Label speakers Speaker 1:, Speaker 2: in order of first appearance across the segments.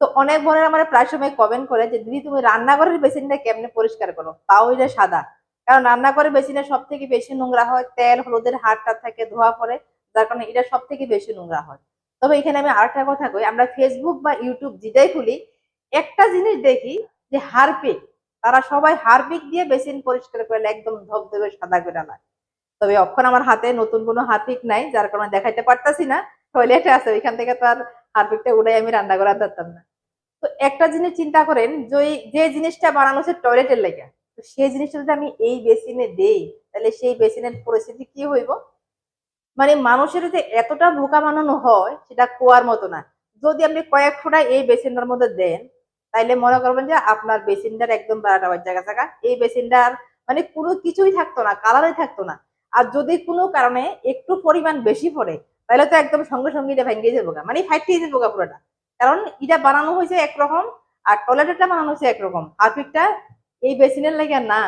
Speaker 1: তো অনেক বোনের আমার প্রায় সময় কমেন্ট করে যে, দিদি, তুমি রান্নাঘরের বেসিনটা কেমনে পরিষ্কার করো? তাও এটা সাদা। কারণ রান্নাঘরের বেসিনে সব থেকে বেশি নোংরা হয়, তেল, হলুদের হাড়টা থাকে, ধোয়া পরে যার কারণে এটা সব থেকে বেশি নোংরা হয়। তবে এখানে আমি আরেকটা কথা কই, আমরা ফেসবুক বা ইউটিউব যেটাই খুলি, একটা জিনিস দেখি যে হারপিক, তারা সবাই হারপিক দিয়ে বেসিন পরিষ্কার করলে একদম ধবধবে, সাদা করে না তবে অক্ষণ আমার হাতে নতুন কোনো হারপিক নাই, যার কারণে দেখাইতে পারতাছি না টয়লেটে আছে, ওইখান থেকে তো আর হারপিকটা উড়াই আমি রান্না করার পারতাম না। তো একটা জিনিস চিন্তা করেন যে যে জিনিসটা বানানো হচ্ছে টয়লেটের লেগে, তো সেই জিনিসটা যদি আমি এই বেসিনে দেই, তাহলে সেই বেসিনের পরিস্থিতি কি হইব? মানে মানুষের যে এতটা বোকা বানানো হয়, সেটা কোয়ার মতো না। যদি আপনি কয়েক ফোঁটা এই বেসিনটার মধ্যে দেন, তাইলে মনে করবেন যে আপনার বেসিনটার একদম বারোটা বাজ জায়গা জায়গা এই বেসিনটার মানে কোনো কিছুই থাকতো না কালারই থাকতো না। আর যদি কোনো কারণে একটু পরিমাণ বেশি পড়ে তাহলে তো একদম সঙ্গে সঙ্গে এটা ভেঙে যাব মানে ফাইটিয়ে যাব গা পুরোটা। কারণ এটা বানানো হয়েছে একরকম আর টয়লেটটা বানানো হয়েছে একরকম। হারপিকটা এই বেসিনের লাগে না।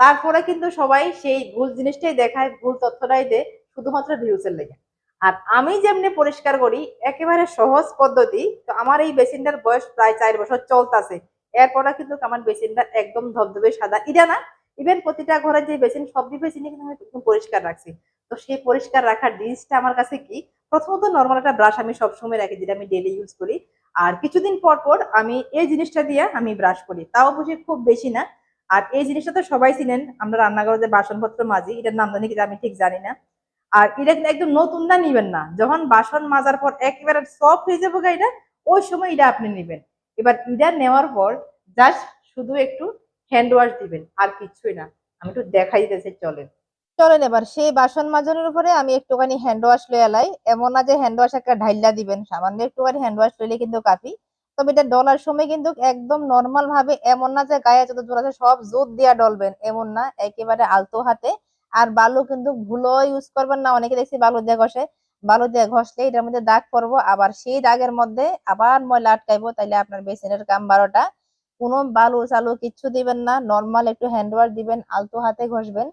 Speaker 1: তারপরে কিন্তু সবাই সেই ভুল জিনিসটাই দেখায়, ভুল তথ্যটাই দেয়, শুধুমাত্র ভিউসের লেগে। আর আমি যেমনি পরিষ্কার করি, একেবারে সহজ পদ্ধতি, তো আমার এই বেসিনটার বয়স প্রায় চার বছর চলতেছে। এরপরে কিন্তু আমার বেসিনটা একদম ধবধবে সাদা। এটা না ইভেন প্রতিটা ঘরে যে বেসিন সবজি বেসিনে কিন্তু আমি পরিষ্কার রাখছি। তো সেই পরিষ্কার রাখার জিনিসটা আমার কাছে কি? প্রথমত নর্মাল একটা ব্রাশ আমি সবসময় রাখি, যেটা আমি ডেলি ইউজ করি। আর কিছুদিন পর পর আমি এই জিনিসটা দিয়ে আমি ব্রাশ করি। তাও বুঝি খুব বেশি না। আর এই জিনিসটা তো সবাই চিনেন, আমরা রান্নাঘরে যে বাসনপত্র মাজি, এটার নাম জানি কিনা আমি ঠিক জানি না। আর এটা কিন্তু একদম নতুন না নিবেন না। যখন বাসন মাজার পর একেবারে সফট হয়ে যাব এটা, ওই সময় এটা আপনি নিবেন। এবার এটা নেওয়ার পর জাস্ট শুধু একটু হ্যান্ড ওয়াশ দিবেন, আর কিছুই না। আমি একটু দেখাই দিতেছি, চলেন। চলেন এবার, সেই বাসন মাজানোর উপরে আমি একটুখানি হ্যান্ড ওয়াশ লয়ে এলাই। এমন না যে হ্যান্ড ওয়াশ একটা ঢাইলা দিবেন, সামান্য একটুখানি হ্যান্ড ওয়াশ লইলে কিন্তু কাফি। তবে এটা ডলার সময় কিন্তু একদম নর্মাল ভাবে, এমন না যে গায়ে যত জোর আছে সব জোর দিয়া ডলবেন, এমন না। একেবারে আলতো হাতে। আর বালু কিন্তু ভুলো ইউজ করবেন না, অনেকে দেখছি বালু দিয়ে ঘষে। বালু দিয়ে ঘষলে এটার মধ্যে দাগ পড়ব। আবার সেই দাগের মধ্যে আবার ময়লা আটকাইবো, তাইলে আপনার বেসিনের কাম বারোটা। কোনো বালু চালু কিচ্ছু দিবেন না নর্মাল একটু হ্যান্ড ওয়াশ দিবেন, আলতো হাতে ঘষবেন।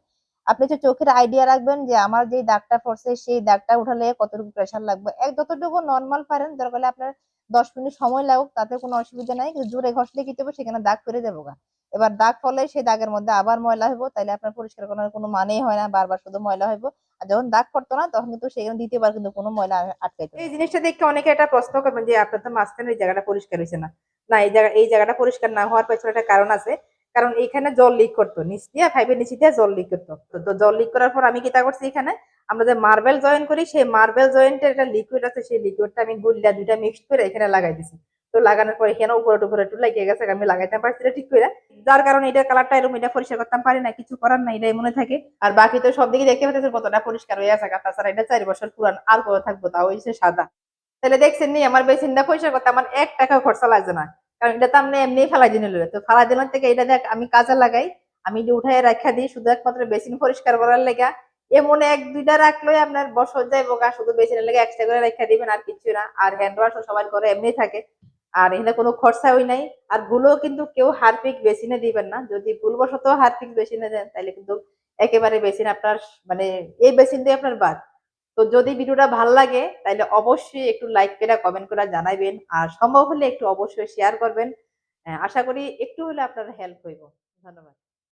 Speaker 1: আপনি যে চোখের আইডিয়া রাখবেন যে আমার যে দাগটা পড়ছে, সেই দাগটা উঠালে কতটুকু প্রেশার লাগবে। এক যতটুকু নর্মাল পারেন, দরকার হলে আপনার দশ মিনিট সময় লাগুক, তাতে কোনো অসুবিধা নাই। কিন্তু জোরে ঘষলে কি দেবো সেখানে দাগ করে দেবো গা। এবার দাগ ফলে সেই দাগের মধ্যে আবার ময়লা হইব, তাইলে আপনার পরিষ্কার করার কোনো মানেই হয় না, বারবার শুধু ময়লা হইব। আর যখন দাগ পড়তো না, তখন কিন্তু সেখানে দ্বিতীয়বার কিন্তু কোনো ময়লা আটকাইতো এই জিনিসটা দেখে অনেকে একটা প্রশ্ন করবেন যে আপনার তো মাঝখানে জায়গাটা পরিষ্কার হয়েছে না। না, এই জায়গা এই জায়গাটা পরিষ্কার না হওয়ার পেছনে একটা কারণ আছে। কারণ এখানে জল লিক করতো। নিচ দিয়ে ফাইভের নিচে দিয়ে জল লিক করতো। তো- জল লিক করার পর আমি কিতা করছি এখানে? আমরা যে মার্বেল জয়েন করি, সেই মার্বেল জয়েন্টের একটা লিকুইড আছে, সেই লিকুইডটা আমি গুলিয়া দুইটা মিক্সড করে এখানে লাগাই দিছি। তো লাগানোর পর এখানে উপরে উপরে একটু লাগিয়ে গেছে, আমি লাগাইতে পারছি না ঠিক করে। যার কারণে এটার কালারটা এরকম এটা পরিষ্কার করতাম পারি না, কিছু করার নাই এটা মনে থাকে। আর বাকি তো সব দিকে দেখতে পাচ্ছেন কতটা পরিষ্কার হয়ে আছে তাছাড়া এটা চার বছর পুরান, আর কত থাকব? তাও হয়েছে সাদা। তাহলে দেখছেন নি, আমার বেসিনটা পয়সা করতে আমার এক টাকা খরচা লাগছে না। কারণ এটা তো আপনি এমনি ফেলাই দিন তো ফেলাই দিনের থেকে এটা দেখ, আমি কাজে লাগাই, আমি যে উঠাই রাখা দিই, শুধু একমাত্র বেসিন পরিষ্কার করার লেগা। এমন এক, দুইটা রাখলে আপনার বছর যায় বোকা শুধু বেসিনের লেগে এক্সট্রা করে রেখা দিবেন, আর কিছু না। আর হ্যান্ড ওয়াশ সবার করে এমনি থাকে। আর এখানে কোনো খরচা হই নাই। আর ভুলও কিন্তু কেউ হারপিক বেসিনে দিবেন না। যদি ভুলবশত হারপিক বেসিনে দেন তাহলে কিন্তু একেবারে বেসিন আপনার মানে এই বেসিন দিয়ে আপনার বাদ। তো যদি ভিডিওটা ভালো লাগে তাহলে অবশ্যই একটু লাইক করে কমেন্ট করে জানাবেন আর সম্ভব হলে একটু অবশ্যই শেয়ার করবেন। আশা করি একটু হলে আপনার হেল্প হইব। ধন্যবাদ।